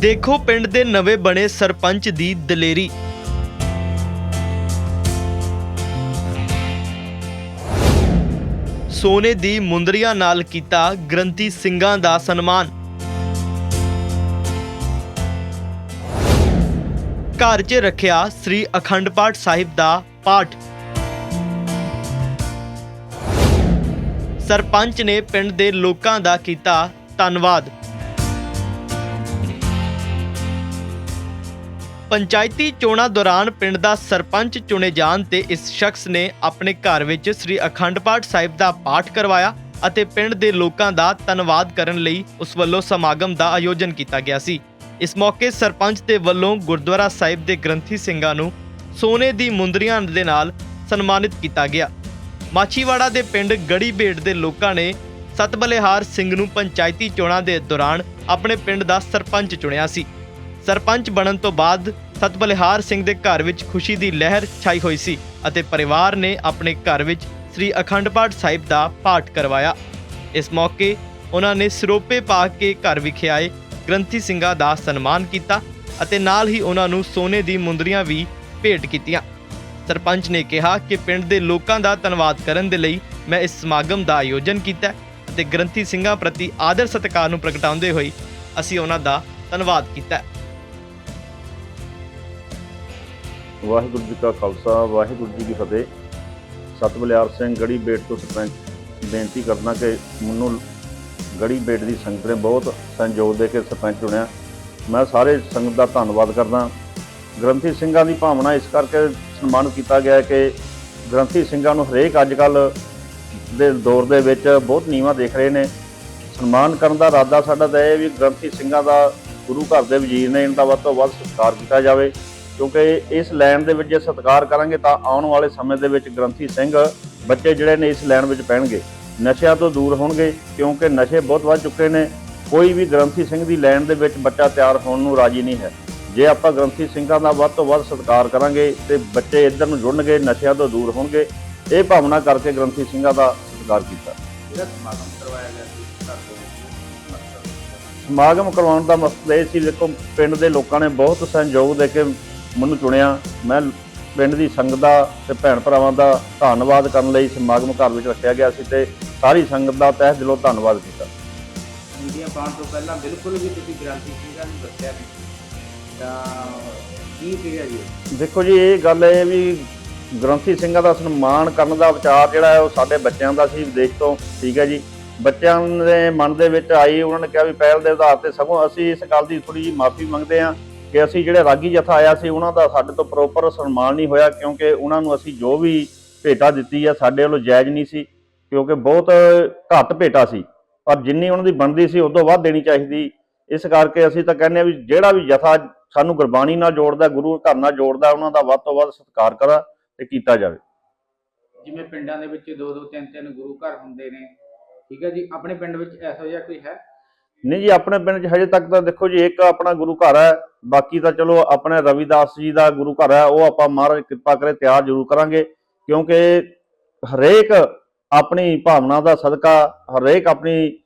ਦੇਖੋ ਪਿੰਡ ਦੇ ਨਵੇਂ ਬਣੇ ਸਰਪੰਚ ਦੀ ਦਲੇਰੀ। ਸੋਨੇ ਦੀ ਮੁੰਦਰੀਆਂ ਨਾਲ ਕੀਤਾ ਗ੍ਰੰਥੀ ਸਿੰਘਾਂ ਦਾ ਸਨਮਾਨ। ਘਰ 'ਚ ਰੱਖਿਆ ਸ੍ਰੀ ਅਖੰਡ ਪਾਠ ਸਾਹਿਬ ਦਾ ਪਾਠ। ਸਰਪੰਚ ਨੇ ਪਿੰਡ ਦੇ ਲੋਕਾਂ ਦਾ ਕੀਤਾ ਧੰਨਵਾਦ। ਪੰਚਾਇਤੀ ਚੋਣਾਂ ਦੌਰਾਨ ਪਿੰਡ ਦਾ ਸਰਪੰਚ ਚੁਣੇ ਜਾਣ ਤੇ ਇਸ ਸ਼ਖਸ ਨੇ ਆਪਣੇ ਘਰ ਵਿੱਚ ਸ੍ਰੀ ਅਖੰਡ ਪਾਠ ਸਾਹਿਬ ਦਾ ਪਾਠ ਕਰਵਾਇਆ ਅਤੇ ਪਿੰਡ ਦੇ ਲੋਕਾਂ ਦਾ ਧੰਨਵਾਦ ਕਰਨ ਲਈ ਉਸ ਵੱਲੋਂ ਸਮਾਗਮ ਦਾ ਆਯੋਜਨ ਕੀਤਾ ਗਿਆ ਸੀ। ਇਸ ਮੌਕੇ ਸਰਪੰਚ ਦੇ ਵੱਲੋਂ ਗੁਰਦੁਆਰਾ ਸਾਹਿਬ ਦੇ ਗ੍ਰੰਥੀ ਸਿੰਘਾਂ ਨੂੰ ਸੋਨੇ ਦੀ ਮੁੰਦਰੀਆਂ ਦੇ ਨਾਲ ਸਨਮਾਨਿਤ ਕੀਤਾ ਗਿਆ। ਮਾਛੀਵਾੜਾ ਦੇ ਪਿੰਡ ਗੜੀ ਭੇਟ ਦੇ ਲੋਕਾਂ ਨੇ ਸਤਬਲਿਹਾਰ ਸਿੰਘ ਨੂੰ ਪੰਚਾਇਤੀ ਚੋਣਾਂ ਦੇ ਦੌਰਾਨ ਆਪਣੇ ਪਿੰਡ ਦਾ ਸਰਪੰਚ ਚੁਣਿਆ ਸੀ। ਸਰਪੰਚ ਬਣਨ ਤੋਂ ਬਾਅਦ ਸਤਬਲਿਹਾਰ ਸਿੰਘ ਦੇ ਘਰ ਵਿੱਚ ਖੁਸ਼ੀ ਦੀ ਲਹਿਰ ਛਾਈ ਹੋਈ ਸੀ ਅਤੇ ਪਰਿਵਾਰ ਨੇ ਆਪਣੇ ਘਰ ਵਿੱਚ ਸ੍ਰੀ ਅਖੰਡ ਪਾਠ ਸਾਹਿਬ ਦਾ ਪਾਠ ਕਰਵਾਇਆ। ਇਸ ਮੌਕੇ ਉਹਨਾਂ ਨੇ ਸਰੋਪੇ ਪਾ ਕੇ ਘਰ ਵਿਖੇ ਆਏ, ਗ੍ਰੰਥੀ ਸਿੰਘਾਂ ਦਾ ਸਨਮਾਨ ਕੀਤਾ ਅਤੇ ਨਾਲ ਹੀ ਉਹਨਾਂ ਨੂੰ ਸੋਨੇ ਦੀ ਮੁੰਦਰੀਆਂ ਵੀ ਭੇਟ ਕੀਤੀਆਂ। ਸਰਪੰਚ ਨੇ ਕਿਹਾ ਕਿ ਪਿੰਡ ਦੇ ਲੋਕਾਂ ਦਾ ਧੰਨਵਾਦ ਕਰਨ ਦੇ ਲਈ ਮੈਂ ਇਸ ਸਮਾਗਮ ਦਾ ਆਯੋਜਨ ਕੀਤਾ ਅਤੇ ਗ੍ਰੰਥੀ ਸਿੰਘਾਂ ਪ੍ਰਤੀ ਆਦਰ ਸਤਿਕਾਰ ਨੂੰ ਪ੍ਰਗਟਾਉਂਦੇ ਹੋਏ ਅਸੀਂ ਉਹਨਾਂ ਦਾ ਧੰਨਵਾਦ ਕੀਤਾ। ਵਾਹਿਗੁਰੂ ਜੀ ਕਾ ਖਾਲਸਾ, ਵਾਹਿਗੁਰੂ ਜੀ ਕੀ ਫਤਿਹ। ਸਤਬਲਿਆਰ ਸਿੰਘ, ਗੜੀ ਬੇਟ ਤੋਂ ਸਰਪੰਚ, ਬੇਨਤੀ ਕਰਦਾ ਕਿ ਮੈਨੂੰ ਗੜੀ ਬੇਟ ਦੀ ਸੰਗਤ ਨੇ ਬਹੁਤ ਸਹਿਯੋਗ ਦੇ ਕੇ ਸਰਪੰਚ ਚੁਣਿਆ। ਮੈਂ ਸਾਰੇ ਸੰਗਤ ਦਾ ਧੰਨਵਾਦ ਕਰਦਾ। ਗ੍ਰੰਥੀ ਸਿੰਘਾਂ ਦੀ ਭਾਵਨਾ ਇਸ ਕਰਕੇ ਸਨਮਾਨ ਕੀਤਾ ਗਿਆ ਕਿ ਗ੍ਰੰਥੀ ਸਿੰਘਾਂ ਨੂੰ ਹਰੇਕ ਅੱਜ ਕੱਲ ਦੇ ਦੌਰ ਦੇ ਵਿੱਚ ਬਹੁਤ ਨੀਵਾਂ ਦੇਖ ਰਹੇ ਨੇ। ਸਨਮਾਨ ਕਰਨ ਦਾ ਇਰਾਦਾ ਸਾਡਾ ਤਾਂ ਇਹ ਵੀ ਗ੍ਰੰਥੀ ਸਿੰਘਾਂ ਦਾ ਗੁਰੂ ਘਰ ਦੇ ਵਜ਼ੀਰ ਨੇ ਇਹਨਾਂ ਦਾ ਵੱਧ ਤੋਂ ਵੱਧ ਸਤਿਕਾਰ ਕੀਤਾ ਜਾਵੇ। ਕਿਉਂਕਿ ਇਸ ਲਾਈਨ ਦੇ ਵਿੱਚ ਜੇ ਸਤਿਕਾਰ ਕਰਾਂਗੇ ਤਾਂ ਆਉਣ ਵਾਲੇ ਸਮੇਂ ਦੇ ਵਿੱਚ ਗ੍ਰੰਥੀ ਸਿੰਘ ਬੱਚੇ ਜਿਹੜੇ ਨੇ ਇਸ ਲਾਈਨ ਵਿੱਚ ਪੈਣਗੇ। ਨਸ਼ਿਆਂ ਤੋਂ ਦੂਰ ਹੋਣਗੇ ਕਿਉਂਕਿ ਨਸ਼ੇ ਬਹੁਤ ਵੱਧ ਚੁੱਕੇ ਨੇ। ਕੋਈ ਵੀ ਗ੍ਰੰਥੀ ਸਿੰਘ ਦੀ ਲਾਈਨ ਦੇ ਵਿੱਚ ਬੱਚਾ ਤਿਆਰ ਹੋਣ ਨੂੰ ਰਾਜੀ ਨਹੀਂ ਹੈ। ਜੇ ਆਪਾਂ ਗ੍ਰੰਥੀ ਸਿੰਘਾਂ ਦਾ ਵੱਧ ਤੋਂ ਵੱਧ ਸਤਿਕਾਰ ਕਰਾਂਗੇ ਤੇ ਬੱਚੇ ਇੱਧਰ ਨੂੰ ਜੁੜਨਗੇ ਨਸ਼ਿਆਂ ਤੋਂ ਦੂਰ ਹੋਣਗੇ ਇਹ ਭਾਵਨਾ ਕਰਕੇ ਗ੍ਰੰਥੀ ਸਿੰਘਾਂ ਦਾ ਸਤਿਕਾਰ ਕੀਤਾ। ਜਿਹੜਾ ਸਮਾਗਮ ਕਰਵਾਇਆ ਗਿਆ ਸੀ ਘਰ ਦੇ ਵਿੱਚ ਮਕਸਦ। ਸਮਾਗਮ ਕਰਵਾਉਣ ਦਾ ਮਕਸਦ ਇਹ ਸੀ ਦੇਖੋ ਪਿੰਡ ਦੇ ਲੋਕਾਂ ਨੇ ਬਹੁਤ ਸਹਿਯੋਗ ਦੇ ਕੇ ਮੈਨੂੰ ਚੁਣਿਆ। ਮੈਂ ਪਿੰਡ ਦੀ ਸੰਗਤ ਦਾ ਤੇ ਭੈਣ ਭਰਾਵਾਂ ਦਾ ਧੰਨਵਾਦ ਕਰਨ ਲਈ ਸਮਾਗਮ ਘਰ ਵਿੱਚ ਰੱਖਿਆ ਗਿਆ ਸੀ ਤੇ ਸਾਰੀ ਸੰਗਤ ਦਾ ਤਹਿ ਦਿਲੋਂ ਧੰਨਵਾਦ ਕੀਤਾ। ਇੰਡੀਆ ਪਾਉਣ ਤੋਂ ਪਹਿਲਾਂ ਬਿਲਕੁਲ ਵੀ ਤੁਸੀਂ ਗ੍ਰਾਂਤੀ ਸਿੰਘਾਂ ਨੂੰ ਦੱਸਿਆ ਨਹੀਂ। ਤਾਂ ਕੀ ਸੀਗਾ ਜੀ? ਇਹ? ਦੇਖੋ ਜੀ ਇਹ ਗੱਲ ਹੈ ਵੀ ਗ੍ਰੰਥੀ ਸਿੰਘਾਂ ਦਾ ਸਨਮਾਨ ਕਰਨ ਦਾ ਵਿਚਾਰ ਜਿਹੜਾ ਹੈ ਉਹ ਸਾਡੇ ਬੱਚਿਆਂ ਦਾ ਸੀ ਵਿਦੇਸ਼ ਤੋਂ ਠੀਕ ਹੈ ਜੀ। ਬੱਚਿਆਂ ਦੇ ਮਨ ਦੇ ਵਿੱਚ ਆਈ ਉਹਨਾਂ ਨੇ ਕਿਹਾ ਵੀ ਪਹਿਲ ਦੇ ਆਧਾਰ ਤੇ ਸਗੋਂ ਅਸੀਂ ਇਸ ਗੱਲ ਦੀ ਥੋੜੀ ਜਿਹੀ ਮਾਫੀ ਮੰਗਦੇ ਹਾਂ। ਕਿ ਅਸੀਂ ਜਿਹੜੇ ਰਾਗੀ ਜਥਾ ਆਇਆ ਸੀ, ਉਹਨਾਂ ਦਾ ਸਾਡੇ ਤੋਂ ਪ੍ਰੋਪਰ ਸਨਮਾਨ ਨਹੀਂ ਹੋਇਆ ਕਿਉਂਕਿ ਉਹਨਾਂ ਨੂੰ ਅਸੀਂ ਜੋ ਵੀ ਭੇਟਾ ਦਿੱਤੀ ਹੈ ਸਾਡੇ ਵੱਲੋਂ ਜਾਇਜ਼ ਨਹੀਂ ਸੀ ਕਿਉਂਕਿ ਬਹੁਤ ਘੱਟ ਭੇਟਾ ਸੀ। ਪਰ ਜਿੰਨੀ ਉਹਨਾਂ ਦੀ ਬਣਦੀ ਸੀ ਉਸ ਤੋਂ ਵੱਧ ਦੇਣੀ ਚਾਹੀਦੀ। ਇਸ ਕਰਕੇ ਅਸੀਂ ਤਾਂ ਕਹਿੰਦੇ ਆ ਵੀ ਜਿਹੜਾ ਵੀ ਜਥਾ ਸਾਨੂੰ ਗੁਰਬਾਣੀ ਨਾਲ ਜੋੜਦਾ, ਗੁਰੂ ਘਰ ਨਾਲ ਜੋੜਦਾ, ਉਹਨਾਂ ਦਾ ਵੱਧ ਤੋਂ ਵੱਧ ਸਤਿਕਾਰ ਕਰਾ ਤੇ ਕੀਤਾ ਜਾਵੇ। ਜਿਵੇਂ ਪਿੰਡਾਂ ਦੇ ਵਿੱਚ ਦੋ ਦੋ ਤਿੰਨ ਤਿੰਨ ਗੁਰੂ ਘਰ ਹੁੰਦੇ ਨੇ। ਠੀਕ ਹੈ ਜੀ, ਆਪਣੇ ਪਿੰਡ ਵਿੱਚ ਐਸਾ ਜਿਹਾ ਕੋਈ ਹੈ? ਨਹੀਂ ਜੀ, ਆਪਣੇ ਪਿੰਡ 'ਚ ਹਜੇ ਤੱਕ ਤਾਂ ਦੇਖੋ ਜੀ, ਇੱਕ ਆਪਣਾ ਗੁਰੂ ਘਰ ਹੈ, ਬਾਕੀ ਤਾਂ ਚਲੋ ਆਪਣੇ ਰਵਿਦਾਸ ਜੀ ਦਾ ਗੁਰੂ ਘਰ ਹੈ, ਉਹ ਆਪਾਂ ਮਹਾਰਾਜ ਕਿਰਪਾ ਕਰੇ, ਤਿਆਰ ਜ਼ਰੂਰ ਕਰਾਂਗੇ, ਕਿਉਂਕਿ ਹਰੇਕ ਆਪਣੀ ਭਾਵਨਾ ਦਾ ਸਦਕਾ, ਹਰੇਕ ਆਪਣੀ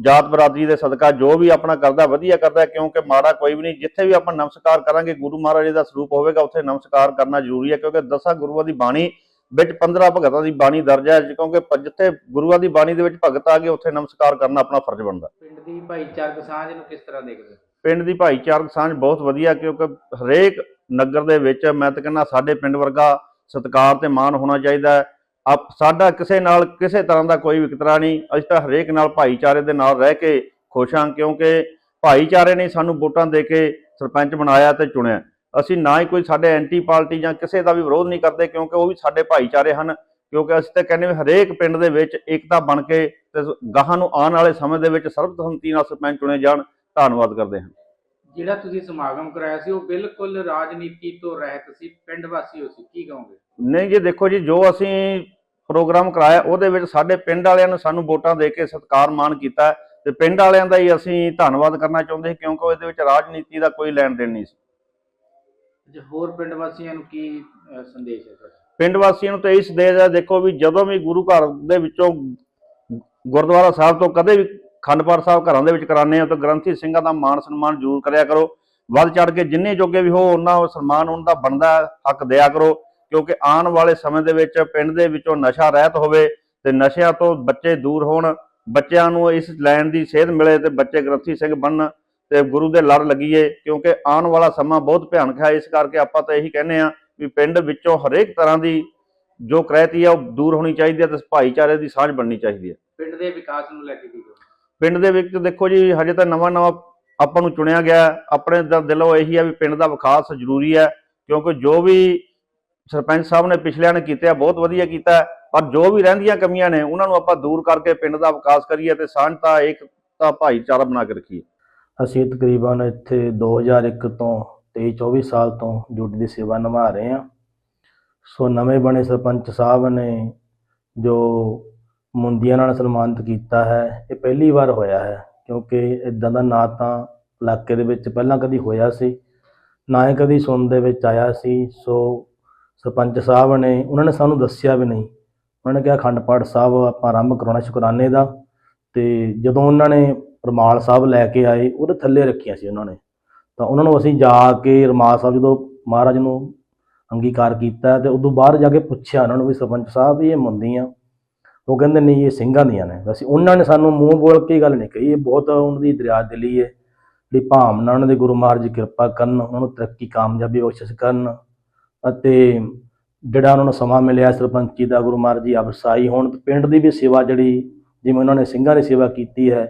ਜਾਤ ਬਰਾਦਰੀ ਦੇ ਸਦਕਾ ਜੋ ਵੀ ਆਪਣਾ ਕਰਦਾ, ਵਧੀਆ ਕਰਦਾ ਕਿਉਂਕਿ ਮਾੜਾ ਕੋਈ ਵੀ ਨਹੀਂ, ਜਿੱਥੇ ਵੀ ਆਪਾਂ ਨਮਸਕਾਰ ਕਰਾਂਗੇ, ਗੁਰੂ ਮਹਾਰਾਜ ਜੀ ਦਾ ਸਰੂਪ ਹੋਵੇਗਾ, ਉੱਥੇ ਨਮਸਕਾਰ ਕਰਨਾ ਜ਼ਰੂਰੀ ਹੈ, ਕਿਉਂਕਿ ਦਸਾਂ ਗੁਰੂਆਂ ਦੀ ਬਾਣੀ ਵਿੱਚ 15 ਭਗਤਾਂ ਦੀ ਬਾਣੀ ਦਰਜ ਹੈ ਕਿਉਂਕਿ ਜਿੱਥੇ ਗੁਰੂਆਂ ਦੀ ਬਾਣੀ ਦੇ ਵਿੱਚ ਭਗਤ ਆ ਗਏ ਉੱਥੇ ਨਮਸਕਾਰ ਕਰਨਾ ਆਪਣਾ ਫਰਜ਼ ਬਣਦਾ। ਪਿੰਡ ਦੀ ਭਾਈਚਾਰਕ ਸਾਂਝ ਨੂੰ ਕਿਸ ਤਰ੍ਹਾਂ ਦੇਖਦੇ? ਪਿੰਡ ਦੀ ਭਾਈਚਾਰਕ ਸਾਂਝ ਬਹੁਤ ਵਧੀਆ ਕਿਉਂਕਿ ਹਰੇਕ ਨਗਰ ਦੇ ਵਿੱਚ ਮੈਂ ਤਾਂ ਕਹਿੰਦਾ ਸਾਡੇ ਪਿੰਡ ਵਰਗਾ ਸਤਿਕਾਰ ਤੇ ਮਾਣ ਹੋਣਾ ਚਾਹੀਦਾ ਹੈ। ਆਪ ਸਾਡਾ ਕਿਸੇ ਨਾਲ ਕਿਸੇ ਤਰ੍ਹਾਂ ਦਾ ਕੋਈ ਵਿਤਕਰਾ ਨਹੀਂ ਅਸੀਂ ਤਾਂ ਹਰੇਕ ਨਾਲ ਭਾਈਚਾਰੇ ਦੇ ਨਾਲ ਰਹਿ ਕੇ ਖੁਸ਼ ਹਾਂ ਕਿਉਂਕਿ ਭਾਈਚਾਰੇ ਨੇ ਸਾਨੂੰ ਵੋਟਾਂ ਦੇ ਕੇ ਸਰਪੰਚ ਬਣਾਇਆ ਤੇ ਚੁਣਿਆ। ਅਸੀਂ ਨਾ ਹੀ ਕੋਈ ਸਾਡੇ ਐਂਟੀ ਪਾਰਟੀ ਜਾਂ ਕਿਸੇ ਦਾ ਵੀ ਵਿਰੋਧ ਨਹੀਂ ਕਰਦੇ ਕਿਉਂਕਿ ਉਹ ਵੀ ਸਾਡੇ ਭਾਈਚਾਰੇ ਹਨ ਕਿਉਂਕਿ ਅਸੀਂ ਤਾਂ ਕਹਿੰਦੇ ਵੀ ਹਰੇਕ ਪਿੰਡ ਦੇ ਵਿੱਚ ਏਕਤਾ ਬਣ ਕੇ ਤੇ ਗਾਹਾਂ ਨੂੰ ਆਉਣ ਵਾਲੇ ਸਮੇਂ ਦੇ ਵਿੱਚ ਸਰਬਸੰਮਤੀ ਨਾਲ ਸਰਪੰਚ ਚੁਣੇ ਜਾਣ ਧੰਨਵਾਦ ਕਰਦੇ ਹਾਂ। ਜਿਹੜਾ ਤੁਸੀਂ ਸਮਾਗਮ ਕਰਾਇਆ ਸੀ ਉਹ ਬਿਲਕੁਲ ਰਾਜਨੀਤੀ ਤੋਂ ਰਹਿਤ ਸੀ ਪਿੰਡ ਵਾਸੀ ਹੋ ਸੀ ਕੀ ਕਹੋਗੇ? ਨਹੀਂ ਜੀ ਦੇਖੋ ਜੀ ਜੋ ਅਸੀਂ ਪ੍ਰੋਗਰਾਮ ਕਰਾਇਆ ਉਹਦੇ ਵਿੱਚ ਸਾਡੇ ਪਿੰਡ ਵਾਲਿਆਂ ਨੇ ਸਾਨੂੰ ਵੋਟਾਂ ਦੇ ਕੇ ਸਤਿਕਾਰ ਮਾਨ ਕੀਤਾ ਤੇ ਪਿੰਡ ਵਾਲਿਆਂ ਦਾ ਹੀ ਅਸੀਂ ਧੰਨਵਾਦ ਕਰਨਾ ਚਾਹੁੰਦੇ ਸੀ ਕਿਉਂਕਿ ਇਹਦੇ ਵਿੱਚ ਰਾਜਨੀਤੀ ਦਾ ਕੋਈ ਲੈਣ ਦੇਣ ਨਹੀਂ ਸੀ। ਜੇ ਹੋਰ ਪਿੰਡ ਵਾਸੀਆਂ ਨੂੰ ਕੀ ਅਹ, ਸੰਦੇਸ਼ ਹੈ ਤੁਹਾਡਾ? ਪਿੰਡ ਵਾਸੀਆਂ ਨੂੰ ਤਾਂ ਇਹ ਸੰਦੇਸ਼ ਹੈ ਦੇਖੋ ਵੀ ਜਦੋਂ ਵੀ ਗੁਰੂ ਘਰ ਦੇ ਵਿੱਚੋਂ ਗੁਰਦੁਆਰਾ ਸਾਹਿਬ ਤੋਂ ਕਦੇ ਵੀ ਅਖੰਡ ਪਾਠ ਸਾਹਿਬ ਘਰਾਂ ਦੇ ਵਿੱਚ ਕਰਾਉਂਦੇ ਹੋ ਤਾਂ ਗ੍ਰੰਥੀ ਸਿੰਘਾਂ ਦਾ ਮਾਣ ਸਨਮਾਨ ਜ਼ਰੂਰ ਕਰਿਆ ਕਰੋ। ਵੱਧ ਚੜ ਕੇ ਜਿੰਨੇ ਜੋਗੇ ਵੀ ਹੋ ਉਹਨਾਂ ਉਹ ਸਨਮਾਨ ਉਹਨਾਂ ਦਾ ਬਣਦਾ ਹੱਕ ਦਿਆ ਕਰੋ। ਕਿਉਂਕਿ ਆਉਣ ਵਾਲੇ ਸਮੇਂ ਦੇ ਵਿੱਚ ਪਿੰਡ ਦੇ ਵਿੱਚੋਂ ਨਸ਼ਾ ਰਹਿਤ ਹੋਵੇ ਤੇ ਨਸ਼ਿਆਂ ਤੋਂ ਬੱਚੇ ਦੂਰ ਹੋਣ ਬੱਚਿਆਂ ਨੂੰ ਇਸ ਲੈਣ ਦੀ ਸੇਧ ਮਿਲੇ ਤੇ ਬੱਚੇ ਗ੍ਰੰਥੀ ਸਿੰਘ ਬਣਨ। ਤੇ ਗੁਰੂ ਦੇ ਲੜ ਲੱਗੀਏ ਕਿਉਂਕਿ ਆਉਣ ਵਾਲਾ ਸਮਾਂ ਬਹੁਤ ਭਿਆਨਕ ਹੈ ਇਸ ਕਰਕੇ ਆਪਾਂ ਤਾਂ ਇਹੀ ਕਹਿੰਦੇ ਆ ਵੀ ਪਿੰਡ ਵਿੱਚੋਂ ਹਰੇਕ ਤਰ੍ਹਾਂ ਦੀ ਜੋ ਕ੍ਰੈਤੀ ਆ ਉਹ ਦੂਰ ਹੋਣੀ ਚਾਹੀਦੀ ਹੈ ਤੇ ਭਾਈਚਾਰੇ ਦੀ ਸਾਂਝ ਬਣਨੀ ਚਾਹੀਦੀ ਹੈ ਪਿੰਡ ਦੇ ਵਿਕਾਸ ਨੂੰ ਲੈ ਕੇ ਕੀ? ਪਿੰਡ ਦੇ ਵਿੱਚ ਦੇਖੋ ਜੀ ਹਜੇ ਤਾਂ ਨਵਾਂ ਨਵਾਂ ਆਪਾਂ ਨੂੰ ਚੁਣਿਆ ਗਿਆ। ਆਪਣੇ ਦਾ ਦਿਲੋਂ ਇਹੀ ਹੈ ਵੀ ਪਿੰਡ ਦਾ ਵਿਕਾਸ ਜ਼ਰੂਰੀ ਹੈ ਕਿਉਂਕਿ ਜੋ ਵੀ ਸਰਪੰਚ ਸਾਹਿਬ ਨੇ ਪਿਛਲਿਆਂ ਨੇ ਕੀਤਾ ਬਹੁਤ ਵਧੀਆ ਕੀਤਾ ਪਰ ਜੋ ਵੀ ਰਹਿੰਦੀਆਂ ਕਮੀਆਂ ਨੇ ਉਹਨਾਂ ਨੂੰ ਆਪਾਂ ਦੂਰ ਕਰਕੇ ਪਿੰਡ ਦਾ ਵਿਕਾਸ ਕਰੀਏ ਤੇ ਸਾਂਝਤਾ ਏਕਤਾ ਭਾਈਚਾਰਾ ਬਣਾ ਕੇ ਰੱਖੀਏ ਅਸੀਂ ਤਕਰੀਬਨ ਇੱਥੇ 2001 ਤੋਂ 23 24 ਸਾਲ ਤੋਂ ਡਿਊਟੀ ਦੀ ਸੇਵਾ ਨਿਭਾ ਰਹੇ ਹਾਂ। ਸੋ ਨਵੇਂ ਬਣੇ ਸਰਪੰਚ ਸਾਹਿਬ ਨੇ ਜੋ ਮੁੰਦੀਆਂ ਨਾਲ ਸਨਮਾਨਿਤ ਕੀਤਾ ਹੈ, ਇਹ ਪਹਿਲੀ ਵਾਰ ਹੋਇਆ ਹੈ, ਕਿਉਂਕਿ ਇਦਾਂ ਦਾ ਨਾ ਤਾਂ ਇਲਾਕੇ ਦੇ ਵਿੱਚ ਪਹਿਲਾਂ ਕਦੀ ਹੋਇਆ ਸੀ, ਨਾ ਹੀ ਕਦੀ ਸੁਣਨ ਦੇ ਵਿੱਚ ਆਇਆ ਸੀ। ਸੋ ਸਰਪੰਚ ਸਾਹਿਬ ਨੇ, ਉਹਨਾਂ ਨੇ ਸਾਨੂੰ ਦੱਸਿਆ ਵੀ ਨਹੀਂ। ਉਹਨਾਂ ਨੇ ਕਿਹਾ, ਅਖੰਡ ਪਾਠ ਸਾਹਿਬ ਆਪਾਂ ਆਰੰਭ ਕਰਾਉਣਾ ਸ਼ੁਕਰਾਨੇ ਦਾ। ਤੇ ਜਦੋਂ ਉਹਨਾਂ ਨੇ ਰਮਾਲ ਸਾਹਿਬ ਲੈ ਕੇ ਆਏ, ਉਹਦੇ ਥੱਲੇ ਰੱਖੀਆਂ ਸੀ ਉਹਨਾਂ ਨੇ। ਤਾਂ ਉਹਨਾਂ ਨੂੰ ਅਸੀਂ ਜਾ ਕੇ ਰਮਾਲ ਸਾਹਿਬ ਜਦੋਂ ਮਹਾਰਾਜ ਨੂੰ ਅੰਗੀਕਾਰ ਕੀਤਾ ਤੇ ਉਦੋਂ ਬਾਹਰ ਜਾ ਕੇ ਪੁੱਛਿਆ ਉਹਨਾਂ ਨੂੰ ਵੀ ਸਰਪੰਚ ਸਾਹਿਬ ਵੀ ਇਹ ਮੁੰਦੀਆਂ ਉਹ ਕਹਿੰਦੇ ਨਹੀਂ, ਇਹ ਸਿੰਘਾਂ ਦੀਆਂ ਨੇ। ਵੈਸੇ ਉਹਨਾਂ ਨੇ ਸਾਨੂੰ ਮੂੰਹ ਬੋਲ ਕੇ ਗੱਲ ਨਹੀਂ ਕਹੀ, ਇਹ ਬਹੁਤ ਉਹਨਾਂ ਦੀ ਦਰਿਆ ਦਿਲੀ ਹੈ ਜਿਹੜੀ ਭਾਵਨਾ ਉਹਨਾਂ ਦੇ ਗੁਰੂ ਮਹਾਰਾਜ ਜੀ ਕਿਰਪਾ ਕਰਨ, ਉਹਨਾਂ ਨੂੰ ਤਰੱਕੀ, ਕਾਮਯਾਬੀ ਬਖਸ਼ਿਸ਼ ਕਰਨ ਅਤੇ ਜਿਹੜਾ ਉਹਨਾਂ ਨੂੰ ਸਮਾਂ ਮਿਲਿਆ ਸਰਪੰਚੀ ਦਾ, ਗੁਰੂ ਮਹਾਰਾਜ ਜੀ ਅਵਸਾਈ ਹੋਣ, ਤੇ ਪਿੰਡ ਦੀ ਵੀ ਸੇਵਾ ਜਿਹੜੀ, ਜਿਵੇਂ ਉਹਨਾਂ ਨੇ ਸਿੰਘਾਂ ਦੀ ਸੇਵਾ ਕੀਤੀ ਹੈ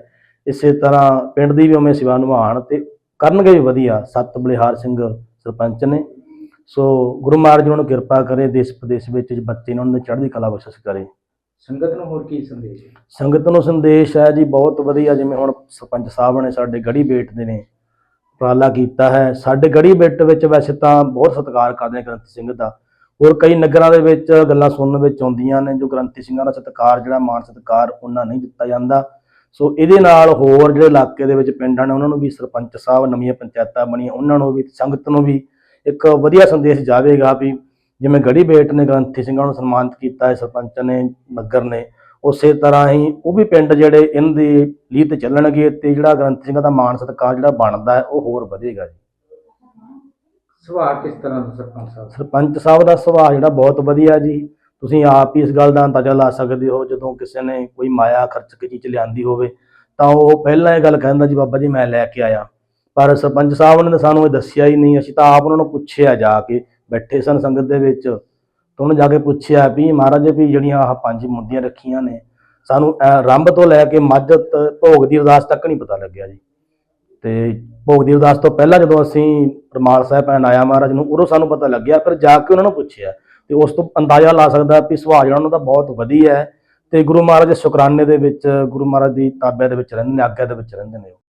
ਇਸੇ ਤਰ੍ਹਾਂ ਪਿੰਡ ਦੀ ਵੀ ਉਵੇਂ ਸੇਵਾ ਨਿਭਾਉਣ ਤੇ ਕਰਨਗੇ ਵੀ ਵਧੀਆ। ਸਤ ਬਲਿਹਾਰ ਸਿੰਘ ਸਰਪੰਚ ਨੇ। ਸੋ ਗੁਰੂ ਮਹਾਰਾਜ ਜੀ ਉਹਨਾਂ ਨੂੰ ਕਿਰਪਾ ਕਰੇ ਦੇਸ਼ ਪ੍ਰਦੇਸ਼ ਵਿੱਚ ਬੱਚੇ ਨੇ ਉਹਨਾਂ ਦੀ ਚੜ੍ਹਦੀ ਕਲਾ ਬਖਸ਼ਿਸ਼ ਕਰੇ। ਸੰਗਤ ਨੂੰ ਹੋਰ ਕੀ ਸੰਦੇਸ਼ ਹੈ? ਸੰਗਤ ਨੂੰ ਸੰਦੇਸ਼ ਹੈ ਜੀ ਬਹੁਤ ਵਧੀਆ ਜਿਵੇਂ ਹੁਣ ਸਰਪੰਚ ਸਾਹਿਬ ਨੇ ਸਾਡੇ ਗੜੀ ਬੇਟ ਦੇ ਨੇ ਉਪਰਾਲਾ ਕੀਤਾ ਹੈ। ਸਾਡੇ ਗੜੀ ਬੇਟ ਵਿੱਚ ਵੈਸੇ ਤਾਂ ਬਹੁਤ ਸਤਿਕਾਰ ਕਰਦੇ ਨੇ ਗ੍ਰੰਥੀ ਸਿੰਘ ਦਾ। ਹੋਰ ਕਈ ਨਗਰਾਂ ਦੇ ਵਿੱਚ ਗੱਲਾਂ ਸੁਣਨ ਵਿੱਚ ਆਉਂਦੀਆਂ ਨੇ ਜੋ ਗ੍ਰੰਥੀ ਸਿੰਘਾਂ ਦਾ ਸਤਿਕਾਰ ਜਿਹੜਾ ਮਾਨ ਸਤਿਕਾਰ ਉਹਨਾਂ ਨਹੀਂ ਦਿੱਤਾ ਜਾਂਦਾ। ਸੋ ਇਹਦੇ ਨਾਲ ਹੋਰ ਜਿਹੜੇ ਇਲਾਕੇ ਦੇ ਵਿੱਚ ਪਿੰਡਾਂ ਨੇ ਉਹਨਾਂ ਨੂੰ ਵੀ ਸਰਪੰਚ ਸਾਹਿਬ ਨਵੀਆਂ ਪੰਚਾਇਤਾਂ ਬਣੀਆਂ ਉਹਨਾਂ ਨੂੰ ਵੀ ਸੰਗਤ ਨੂੰ ਵੀ ਇੱਕ ਵਧੀਆ ਸੰਦੇਸ਼ ਜਾਵੇਗਾ ਵੀ ਜਿਵੇਂ ਗੜੀ ਬੇਟ ਨੇ ਗ੍ਰੰਥੀ ਸਿੰਘਾਂ ਨੂੰ ਸਨਮਾਨਿਤ ਕੀਤਾ ਹੈ ਸਰਪੰਚ ਨੇ ਨਗਰ ਨੇ ਉਸੇ ਤਰ੍ਹਾਂ ਹੀ ਉਹ ਵੀ ਪਿੰਡ ਜਿਹੜੇ ਇਹਨਾਂ ਦੀ ਲੀਹ ਤੇ ਚੱਲਣਗੇ ਤੇ ਜਿਹੜਾ ਗ੍ਰੰਥੀ ਸਿੰਘਾਂ ਦਾ ਮਾਣ ਸਤਿਕਾਰ ਜਿਹੜਾ ਬਣਦਾ ਹੈ ਉਹ ਹੋਰ ਵਧੇਗਾ ਜੀ। ਸੁਭਾਅ ਕਿਸ ਤਰ੍ਹਾਂ ਦਾ ਸਰਪੰਚ ਸਾਹਿਬ? ਸਰਪੰਚ ਸਾਹਿਬ ਦਾ ਸੁਭਾਅ ਜਿਹੜਾ ਬਹੁਤ ਵਧੀਆ ਜੀ। ਤੁਸੀਂ ਆਪ ਹੀ ਇਸ ਗੱਲ ਦਾ ਅੰਦਾਜ਼ਾ ਲਾ ਸਕਦੇ ਹੋ, ਜਦੋਂ ਕਿਸੇ ਨੇ ਕੋਈ ਮਾਇਆ ਖਰਚ ਕੇ ਚੀਜ਼ ਲਿਆਂਦੀ ਹੋਵੇ, ਤਾਂ ਉਹ ਪਹਿਲਾਂ ਇਹ ਗੱਲ ਕਹਿੰਦਾ ਜੀ, ਬਾਬਾ ਜੀ, ਮੈਂ ਲੈ ਕੇ ਆਇਆ। ਪਰ ਸਰਪੰਚ ਸਾਹਿਬ ਨੇ ਸਾਨੂੰ ਇਹ ਦੱਸਿਆ ਹੀ ਨਹੀਂ, ਅਸੀਂ ਤਾਂ ਆਪ ਉਹਨਾਂ ਨੂੰ ਪੁੱਛਿਆ ਜਾ ਕੇ, ਬੈਠੇ ਸਨ ਸੰਗਤ ਦੇ ਵਿੱਚ। ਤਾਂ ਉਹਨੇ ਜਾ ਕੇ ਪੁੱਛਿਆ ਵੀ ਮਹਾਰਾਜ ਵੀ ਜਿਹੜੀਆਂ ਆਹ ਪੰਜ ਮੁੰਦੀਆਂ ਰੱਖੀਆਂ ਨੇ, ਸਾਨੂੰ ਐਂ ਆਰੰਭ ਤੋਂ ਲੈ ਕੇ ਮੱਝ ਭੋਗ ਦੀ ਅਰਦਾਸ ਤੱਕ ਨਹੀਂ ਪਤਾ ਲੱਗਿਆ ਜੀ। ਤੇ ਭੋਗ ਦੀ ਅਰਦਾਸ ਤੋਂ ਪਹਿਲਾਂ ਜਦੋਂ ਅਸੀਂ ਰਮਾਲ ਸਾਹਿਬ ਪਹਿਨਾਇਆ ਮਹਾਰਾਜ ਨੂੰ, ਉਦੋਂ ਸਾਨੂੰ ਪਤਾ ਲੱਗਿਆ, ਫਿਰ ਜਾ ਕੇ ਉਹਨਾਂ ਨੂੰ ਪੁੱਛਿਆ। ਤੇ ਉਸ ਤੋਂ ਅੰਦਾਜ਼ਾ ਲਾ ਸਕਦਾ ਵੀ ਸੁਭਾਅ ਜਿਹੜਾ ਉਹਨਾਂ ਦਾ ਬਹੁਤ ਵਧੀਆ ਹੈ। ਤੇ ਗੁਰੂ ਮਹਾਰਾਜ ਦੇ ਸ਼ੁਕਰਾਨੇ ਦੇ ਵਿੱਚ, ਗੁਰੂ ਮਹਾਰਾਜ ਦੀ ਤਾਬਿਆ ਦੇ ਵਿੱਚ ਰਹਿੰਦੇ ਨੇ, ਆਗਿਆ ਦੇ ਵਿੱਚ ਰਹਿੰਦੇ ਨੇ ਉਹ।